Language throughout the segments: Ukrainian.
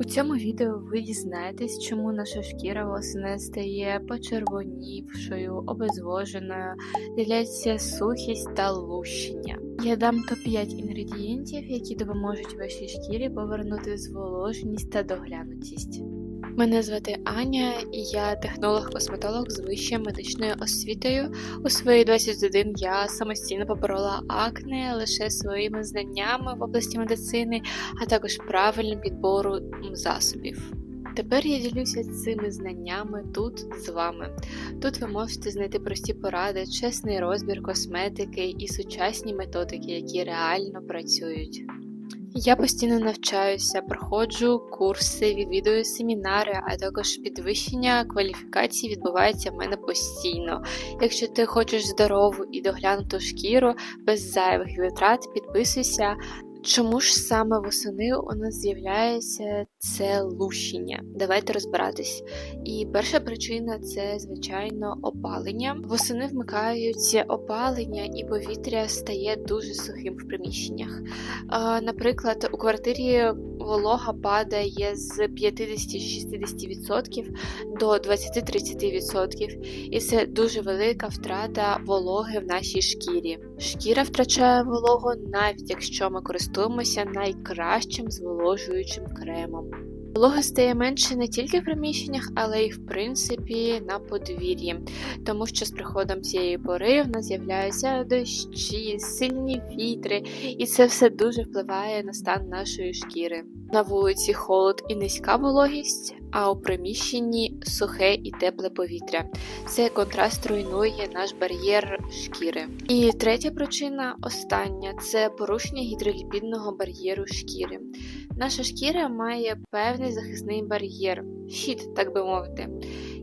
У цьому відео ви дізнаєтесь, чому наша шкіра восени стає почервонівшою, обезвоженою, з'являється сухість та лущення. Я дам топ-5 інгредієнтів, які допоможуть вашій шкірі повернути зволоженість та доглянутість. Мене звати Аня, і я технолог-косметолог з вищою медичною освітою. У свої 21 я самостійно поборола акне лише своїми знаннями в області медицини, а також правильним підбору засобів. Тепер я ділюся цими знаннями тут з вами. Тут ви можете знайти прості поради, чесний розбір косметики і сучасні методики, які реально працюють. Я постійно навчаюся, проходжу курси, відвідую семінари, а також підвищення кваліфікації відбувається в мене постійно. Якщо ти хочеш здорову і доглянуту шкіру без зайвих витрат, підписуйся. Чому ж саме восени у нас з'являється це лущення? Давайте розбиратись. І перша причина це, звичайно, опалення. Восени вмикаються опалення, і повітря стає дуже сухим в приміщеннях. Наприклад, у квартирі волога падає з 50-60% до 20-30%, і це дуже велика втрата вологи в нашій шкірі. Шкіра втрачає вологу навіть якщо ми користуємося найкращим зволожуючим кремом. Вологи стає менше не тільки в приміщеннях, але й в принципі на подвір'ї, тому що з приходом цієї пори в нас з'являються дощі, сильні вітри, і це все дуже впливає на стан нашої шкіри. На вулиці холод і низька вологість, а у приміщенні сухе і тепле повітря. Цей контраст руйнує наш бар'єр шкіри. І третя причина, остання, це порушення гідроліпідного бар'єру шкіри. Наша шкіра має певний захисний бар'єр, щит, так би мовити.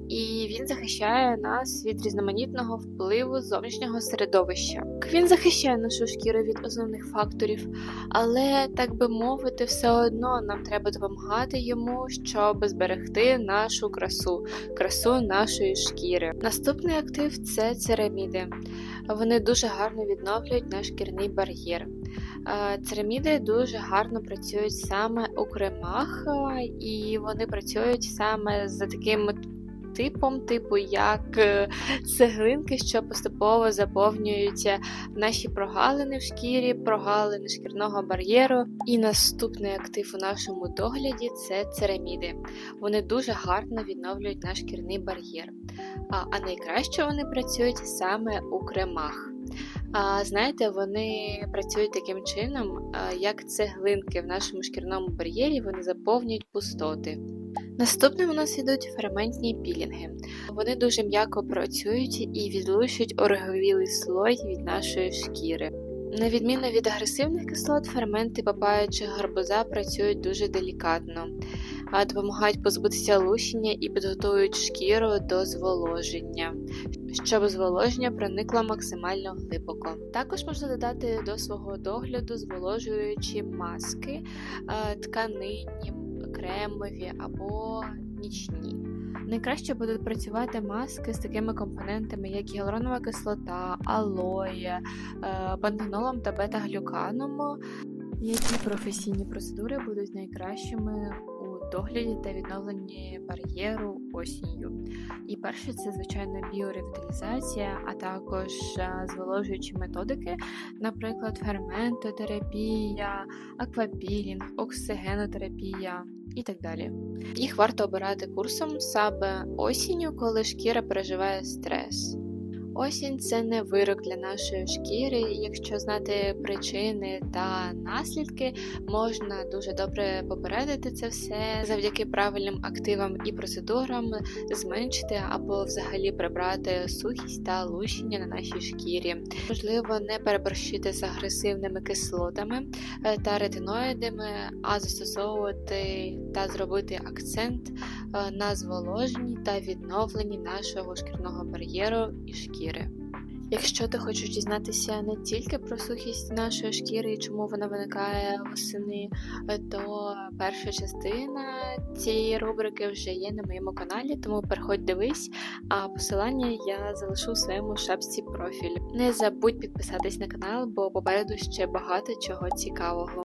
І він захищає нас від різноманітного впливу зовнішнього середовища. Він захищає нашу шкіру від основних факторів, але, так би мовити, все одно нам треба допомагати йому, щоб зберегти нашу красу, красу нашої шкіри. Наступний актив це цераміди. Вони дуже гарно відновлюють наш шкірний бар'єр. Цераміди дуже гарно працюють саме у кремах, і вони працюють саме за таким типом, типу як е, цеглинки, що поступово заповнюються наші прогалини в шкірі, прогалини шкірного бар'єру. І наступний актив у нашому догляді це цераміди. Вони дуже гарно відновлюють наш шкірний бар'єр. А найкраще вони працюють саме у кремах. А знаєте, вони працюють таким чином, як цеглинки в нашому шкірному бар'єрі, вони заповнюють пустоти. Наступним у нас йдуть ферментні пілінги. Вони дуже м'яко працюють і відлучують ороговілий слой від нашої шкіри. На відміну від агресивних кислот, ферменти папаючи гарбуза працюють дуже делікатно, допомагають позбутися лущення і підготують шкіру до зволоження, щоб зволоження проникло максимально глибоко. Також можна додати до свого догляду зволожуючі маски, тканинні, кремові або нічні. Найкраще будуть працювати маски з такими компонентами, як гіалуронова кислота, алоє, пантенолом та бета-глюканом. Які професійні процедури будуть найкращими догляді та відновленні бар'єру осінню? І перше, це звичайно біоревіталізація, а також зволожуючі методики, наприклад, ферментотерапія, аквапілінг, оксигенотерапія і так далі. Їх варто обирати курсом саме осінню, коли шкіра переживає стрес. Осінь це не вирок для нашої шкіри, якщо знати причини та наслідки, можна дуже добре попередити це все завдяки правильним активам і процедурам, зменшити або взагалі прибрати сухість та лущення на нашій шкірі. Можливо, не переборщити з агресивними кислотами е, та ретиноїдами, а застосовувати та зробити акцент на зволоженні та відновленні нашого шкірного бар'єру і шкіри. Якщо ти хочеш дізнатися не тільки про сухість нашої шкіри і чому вона виникає восени, то перша частина цієї рубрики вже є на моєму каналі, тому переходь дивись, а посилання я залишу у своєму шапці профіль. Не забудь підписатись на канал, бо попереду ще багато чого цікавого.